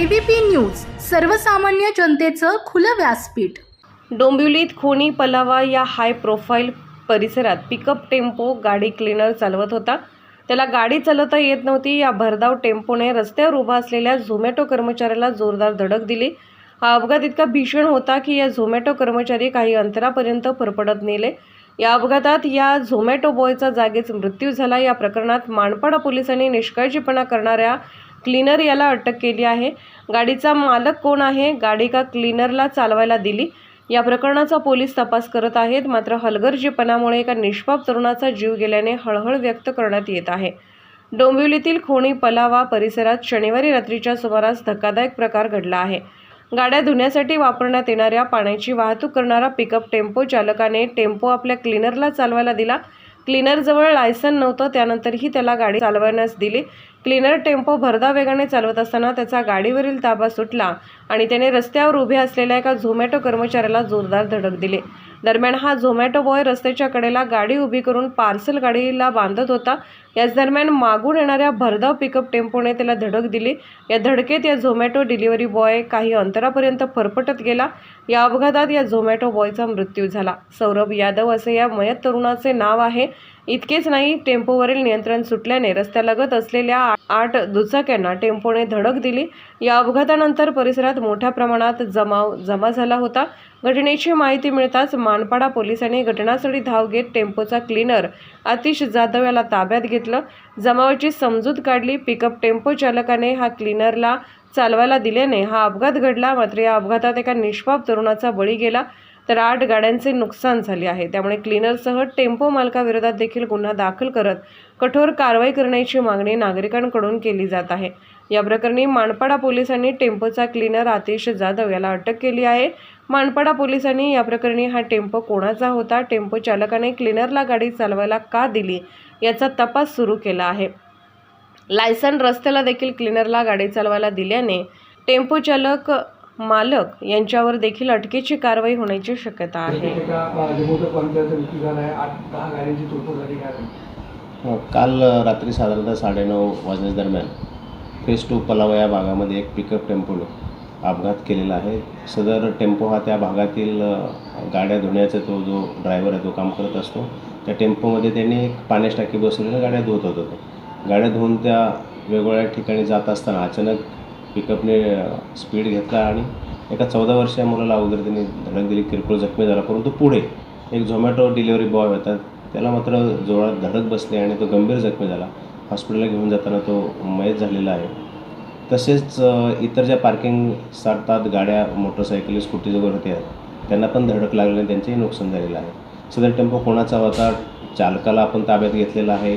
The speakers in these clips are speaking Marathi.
एबीपी न्यूज सर्वसामान्य जनतेचं खुलं व्यासपीठ. डोंबिवलीत खोनी पलावा या हाय प्रोफाईल परिसरात पिकअप टेम्पो गाडी क्लीनर चालवत होता. त्याला गाडी चालवता येत नव्हती या भरधाव टेम्पोने रस्त्यावर उभा असलेल्या झोमॅटो कर्मचाऱ्याला जोरदार धडक दिली. हा अपघात इतका भीषण होता की या झोमॅटो कर्मचारी काही अंतरापर्यंत फरफडत नेले. या अपघातात या झोमॅटो बॉयचा जागीच मृत्यू झाला. या प्रकरणात मानपाडा पोलिसांनी निष्काळजीपणा करणाऱ्या क्लीनर याला अटक केली आहे. गाडीचा मालक कोण आहे? गाडी का क्लीनरला चालवायला दिली? या प्रकरणाचा पोलीस तपास करत आहेत. मात्र हलगर्जीपणामुळे एका निष्पाप तरुणाचा जीव गेल्याने हळहळ व्यक्त करण्यात येत आहे. डोंबिवलीतील खोणी पलावा परिसरात शनिवारी रात्रीच्या सुमारास धक्कादायक प्रकार घडला आहे. गाड्या धुण्यासाठी वापरण्यात येणाऱ्या पाण्याची वाहतूक करणारा पिकअप टेम्पो चालकाने टेम्पो आपल्या क्लीनरला चालवायला दिला. क्लीनरजवळ लायसन नव्हतं त्यानंतरही त्याला गाडी चालवण्यास दिली. क्लीनर टेम्पो भरदा वेगाने चालवत असताना त्याचा गाडीवरील ताबा सुटला आणि त्याने रस्त्यावर उभे असलेल्या एका झोमॅटो कर्मचाऱ्याला जोरदार धडक दिली. दरम्यान हा झोमॅटो बॉय रस्त्याच्या कडेला गाडी उभी करून पार्सल गाडीला बांधत होता. याच दरम्यान मागून येणाऱ्या भरधाव पिकअप टेम्पोने त्याला धडक दिली. या धडकेत या झोमॅटो डिलिव्हरी बॉय काही अंतरापर्यंत फरफटत गेला. या अपघातात या झोमॅटो बॉयचा मृत्यू झाला. सौरभ यादव असे या मयत तरुणाचे नाव आहे. इतकेच नाही टेम्पोवरील नियंत्रण सुटल्याने रस्त्यालगत असलेल्या आठ दुचाक्यांना टेम्पोने धडक दिली. या अपघातानंतर परिसरात मोठ्या प्रमाणात जमाव जमा झाला होता. घटनेची माहिती मिळताच मानपाडा पोलिसांनी घटनास्थळी धाव घेत टेम्पोचा क्लीनर आतिश जाधव याला ताब्यात घेतला जमावाची समजूत काढली. पिकअप टेम्पो चालकाने हा क्लीनरला चालवायला दिल्याने हा अपघात घडला. मात्र या अपघातात एका निष्पाप तरुणाचा बळी गेला. तर आठ गाड्यांचे नुकसान झाले आहे. त्यामुळे क्लीनरसह टेम्पो मालकाविरोधात देखील गुन्हा दाखल करत कठोर कारवाई करण्याची मागणी नागरिकांकडून केली जात आहे. या प्रकरणी मानपाडा पोलिसांनी टेम्पोचा क्लीनर आतिश जाधव याला अटक केली आहे. मानपाडा पोलिसांनी या प्रकरणी हा टेम्पो कोणाचा होता? टेम्पो चालकाने क्लीनरला गाडी चालवायला का दिली? याचा तपास सुरू केला आहे. लायसन रस्त्याला देखील क्लीनरला गाडी चालवायला दिल्याने टेम्पो चालक मालक यांच्यावर देखील अटकेची कारवाई होण्याची शक्यता आहे. अ, काल रात्री साधारणतः साडेनऊ वाजण्याच्या दरम्यान फेस टू पलावा या भागामध्ये एक पिकअप टेम्पोने अपघात केलेला आहे. सदर टेम्पो हा त्या भागातील गाड्या धुण्याचा तो जो ड्रायव्हर आहे तो काम करत असतो. त्या टेम्पोमध्ये त्यांनी एक पाण्याची टाकी बसवलेल्या गाड्या धुवत होता तो गाड्या धुवून त्या वेगवेगळ्या ठिकाणी जात असताना अचानक पिकअपने स्पीड घेतला आणि एका चौदा वर्षीय मुलाला अगोदर त्यांनी धडक दिली किरकोळ जखमी झाला. परंतु पुढे एक झोमॅटो डिलिव्हरी बॉय होता. त्याला मात्र जोरात धडक बसली आणि तो गंभीर जखमी झाला. हॉस्पिटलला घेऊन जाताना तो मयत झालेला आहे. तसेच इतर ज्या पार्किंग साठतात गाड्या मोटरसायकली स्कूटीज वगैरे होत्या त्यांना पण धडक लागल्याने त्यांचेही नुकसान झालेलं आहे. सदर टेम्पो कोणाचा होता? चालकाला आपण ताब्यात घेतलेला आहे.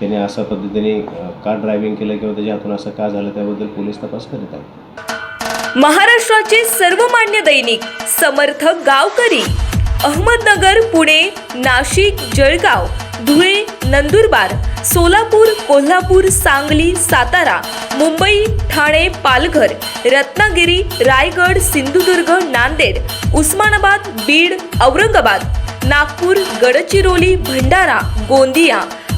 त्याने अशा पद्धतीने का ड्रायव्हिंग केलं किंवा त्याच्या हातून असं का झालं त्याबद्दल पोलीस तपास करीत आहेत. महाराष्ट्राचे सर्वमान्य दैनिक समर्थ गावकरी अहमदनगर पुणे नाशिक जळगाव धुळे नंदुरबार सोलापूर कोल्हापूर सांगली सातारा मुंबई ठाणे पालघर रत्नागिरी रायगड सिंधुदुर्ग नांदेड उस्मानाबाद बीड औरंगाबाद नागपूर गडचिरोली भंडारा गोंदिया